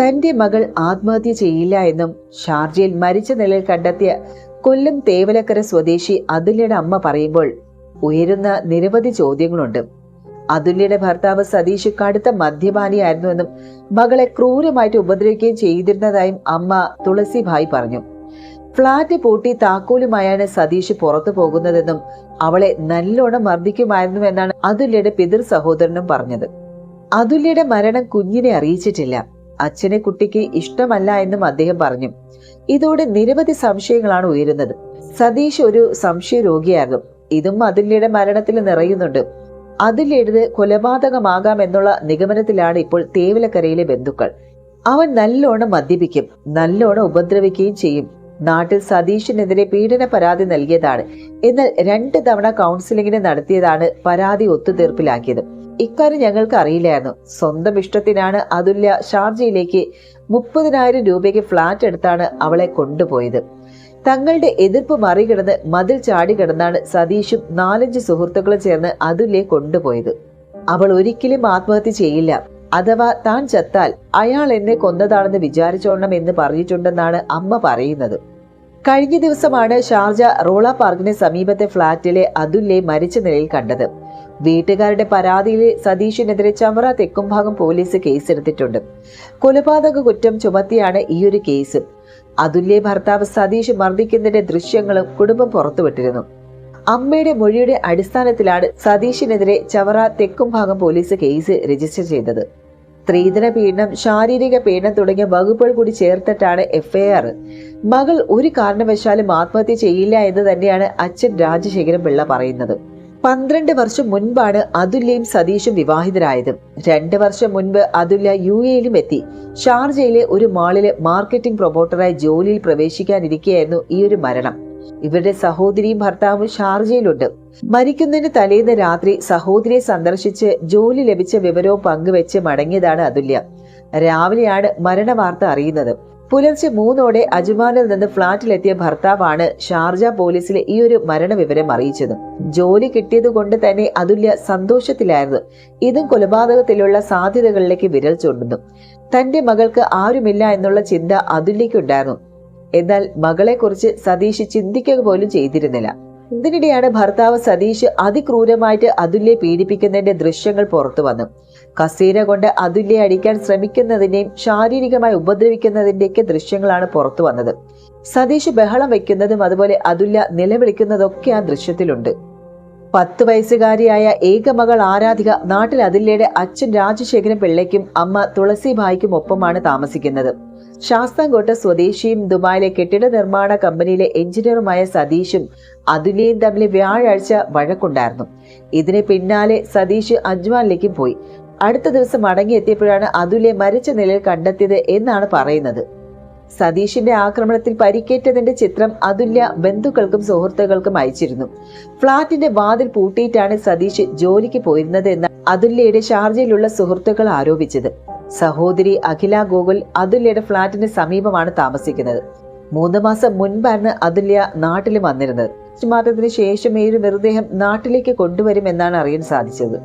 തന്റെ മകൾ ആത്മഹത്യ ചെയ്യില്ല എന്നും ഷാർജയിൽ മരിച്ച നിലയിൽ കണ്ടെത്തിയ കൊല്ലം തേവലക്കര സ്വദേശി അതുല്യയുടെ അമ്മ പറയുമ്പോൾ ഉയരുന്ന നിരവധി ചോദ്യങ്ങളുണ്ട്. അതുല്യയുടെ ഭർത്താവ് സതീഷ് കടുത്ത മദ്യപാനിയായിരുന്നുവെന്നും മകളെ ക്രൂരമായിട്ട് ഉപദ്രവിക്കുകയും ചെയ്തിരുന്നതായും അമ്മ തുളസിഭായ് പറഞ്ഞു. ഫ്ളാറ്റ് പൂട്ടി താക്കോലുമായാണ് സതീഷ് പുറത്തു പോകുന്നതെന്നും അവളെ നല്ലോണം മർദ്ദിക്കുമായിരുന്നുവെന്നാണ് അതുല്യയുടെ പിതൃ സഹോദരനും പറഞ്ഞത്. അതുല്യയുടെ മരണം കുഞ്ഞിനെ അറിയിച്ചിട്ടില്ല. അച്ഛനെ കുട്ടിക്ക് ഇഷ്ടമല്ല എന്നും അദ്ദേഹം പറഞ്ഞു. ഇതോടെ നിരവധി സംശയങ്ങളാണ് ഉയരുന്നത്. സതീഷ് ഒരു സംശയ രോഗിയാകും ഇതും അതുല്യയുടെ മരണത്തിൽ നിറയുന്നുണ്ട്. അതുല്യയുടേത് കൊലപാതകമാകാം എന്നുള്ള നിഗമനത്തിലാണ് ഇപ്പോൾ തേവലക്കരയിലെ ബന്ധുക്കൾ. അവൻ നല്ലോണം മദ്യപിക്കും നല്ലോണം ഉപദ്രവിക്കുകയും ചെയ്യും. നാട്ടിൽ സതീഷിനെതിരെ പീഡന പരാതി നൽകിയതാണ്. എന്നാൽ രണ്ട് തവണ കൗൺസിലിംഗിന് നടത്തിയതാണ് പരാതി ഒത്തുതീർപ്പിലാക്കിയത്. ഇക്കാര്യം ഞങ്ങൾക്ക് അറിയില്ലായിരുന്നു. സ്വന്തം ഇഷ്ടത്തിനാണ് അതുല്യ ഷാർജയിലേക്ക് മുപ്പതിനായിരം രൂപയ്ക്ക് ഫ്ലാറ്റ് എടുത്താണ് അവളെ കൊണ്ടുപോയത്. തങ്ങളുടെ എതിർപ്പ് മറികടന്ന് മതിൽ ചാടി കിടന്നാണ് സതീഷും നാലഞ്ച് സുഹൃത്തുക്കളും ചേർന്ന് അതുല്യെ കൊണ്ടുപോയത്. അവൾ ഒരിക്കലും ആത്മഹത്യ ചെയ്യില്ല. അഥവാ താൻ ചത്താൽ അയാൾ എന്നെ കൊന്നതാണെന്ന് വിചാരിച്ചോണം എന്ന് പറഞ്ഞിട്ടുണ്ടെന്നാണ് അമ്മ പറയുന്നത്. കഴിഞ്ഞ ദിവസമാണ് ഷാർജ റോള പാർക്കിന് സമീപത്തെ ഫ്ളാറ്റിലെ അതുല്യെ മരിച്ച നിലയിൽ കണ്ടത്. വീട്ടുകാരുടെ പരാതിയിൽ സതീഷിനെതിരെ ചവറ തെക്കുംഭാഗം പോലീസ് കേസെടുത്തിട്ടുണ്ട്. കൊലപാതക കുറ്റം ചുമത്തിയാണ് ഈയൊരു കേസ്. അതുല്യെ ഭർത്താവ് സതീഷ് മർദ്ദിക്കുന്നതിന്റെ ദൃശ്യങ്ങളും കുടുംബം പുറത്തുവിട്ടിരുന്നു. അമ്മയുടെ മൊഴിയുടെ അടിസ്ഥാനത്തിലാണ് സതീഷിനെതിരെ Chavara Thekkumbhagam police case register ചെയ്തത്. സ്ത്രീധന പീഡനം ശാരീരിക പീഡനം തുടങ്ങിയ വകുപ്പുകൾ കൂടി ചേർത്തിട്ടാണ് എഫ്ഐആർ മകൾ ഒരു കാരണവശാലും ആത്മഹത്യ ചെയ്യില്ല എന്ന് തന്നെയാണ് അച്ഛൻ രാജശേഖരൻ പിള്ള പറയുന്നത്. പന്ത്രണ്ട് വർഷം മുൻപാണ് അതുല്യയും സതീഷും വിവാഹിതരായത്. രണ്ട് വർഷം മുൻപ് അതുല്യ യു എയിലും എത്തി. ഷാർജയിലെ ഒരു മാളിലെ മാർക്കറ്റിംഗ് പ്രൊമോട്ടറായി ജോലിയിൽ പ്രവേശിക്കാനിരിക്കുകയായിരുന്നു ഈ ഒരു മരണം. ഇവരുടെ സഹോദരിയും ഭർത്താവും ഷാർജയിലുണ്ട്. മരിക്കുന്നതിന് തലേന്ന് രാത്രി സഹോദരിയെ സന്ദർശിച്ച് ജോലി ലഭിച്ച വിവരവും പങ്കുവെച്ച് മടങ്ങിയതാണ് അതുല്യ. രാവിലെയാണ് മരണവാർത്ത അറിയുന്നത്. പുലർച്ചെ മൂന്നോടെ അജ്മാനിൽ നിന്ന് ഫ്ളാറ്റിലെത്തിയ ഭർത്താവാണ് ഷാർജ പോലീസിലെ ഈ ഒരു മരണവിവരം അറിയിച്ചത്. ജോലി കിട്ടിയത് കൊണ്ട് തന്നെ അതുല്യ സന്തോഷത്തിലായിരുന്നു. ഇതും കൊലപാതകത്തിലുള്ള സാധ്യതകളിലേക്ക് വിരൽ ചൂണ്ടുന്നു. തന്റെ മകൾക്ക് ആരുമില്ല എന്നുള്ള ചിന്ത അതുല്യക്കുണ്ടായിരുന്നു എന്നാൽ മകളെക്കുറിച്ച് സതീഷ് ചിന്തിക്കുക പോലും ചെയ്തിരുന്നില്ല. ഇതിനിടെയാണ് ഭർത്താവ് സതീഷ് അതിക്രൂരമായിട്ട് അതുല്യെ പീഡിപ്പിക്കുന്നതിന്റെ ദൃശ്യങ്ങൾ പുറത്തു വന്നു. കസീന കൊണ്ട് അതുല്യെ അടിക്കാൻ ശ്രമിക്കുന്നതിന്റെയും ശാരീരികമായി ഉപദ്രവിക്കുന്നതിന്റെയൊക്കെ ദൃശ്യങ്ങളാണ് പുറത്തു വന്നത്. സതീഷ് ബഹളം വെക്കുന്നതും അതുപോലെ അതുല്യ നിലവിളിക്കുന്നതൊക്കെ ആ ദൃശ്യത്തിലുണ്ട്. പത്ത് വയസ്സുകാരിയായ ഏക മകൾ ആരാധിക നാട്ടിൽ അതില്ലയുടെ അച്ഛൻ രാജശേഖരൻ പിള്ളയ്ക്കും അമ്മ തുളസിഭായിക്കും ഒപ്പമാണ് താമസിക്കുന്നത്. ശാസ്താംകോട്ട സ്വദേശിയും ദുബായിലെ കെട്ടിട നിർമ്മാണ കമ്പനിയിലെ എഞ്ചിനീയറുമായ സതീഷും അതുലിയും തമ്മിൽ വ്യാഴാഴ്ച വഴക്കുണ്ടായിരുന്നു. ഇതിന് പിന്നാലെ സതീഷ് അജ്മാനിലേക്കും പോയി. അടുത്ത ദിവസം മടങ്ങിയെത്തിയപ്പോഴാണ് അതുലെ മരിച്ച നിലയിൽ കണ്ടെത്തിയത് എന്നാണ് പറയുന്നത്. സതീഷിന്റെ ആക്രമണത്തിൽ പരിക്കേറ്റതിന്റെ ചിത്രം അതുല്യ ബന്ധുക്കൾക്കും സുഹൃത്തുക്കൾക്കും അയച്ചിരുന്നു. ഫ്ളാറ്റിന്റെ വാതിൽ പൂട്ടിയിട്ടാണ് സതീഷ് ജോലിക്ക് പോയിരുന്നത് എന്ന് അതുല്യയുടെ ഷാർജയിലുള്ള സുഹൃത്തുക്കൾ ആരോപിച്ചത്. സഹോദരി അഖില ഗോകുൽ അതുല്യയുടെ ഫ്ളാറ്റിന് സമീപമാണ് താമസിക്കുന്നത്. മൂന്ന് മാസം മുൻപാണ് അതുല്യ നാട്ടിൽ വന്നിരുന്നത്. മാറ്റത്തിന് ശേഷം ഏഴ് മൃതദേഹം നാട്ടിലേക്ക് കൊണ്ടുവരുമെന്നാണ് അറിയാൻ സാധിച്ചത്.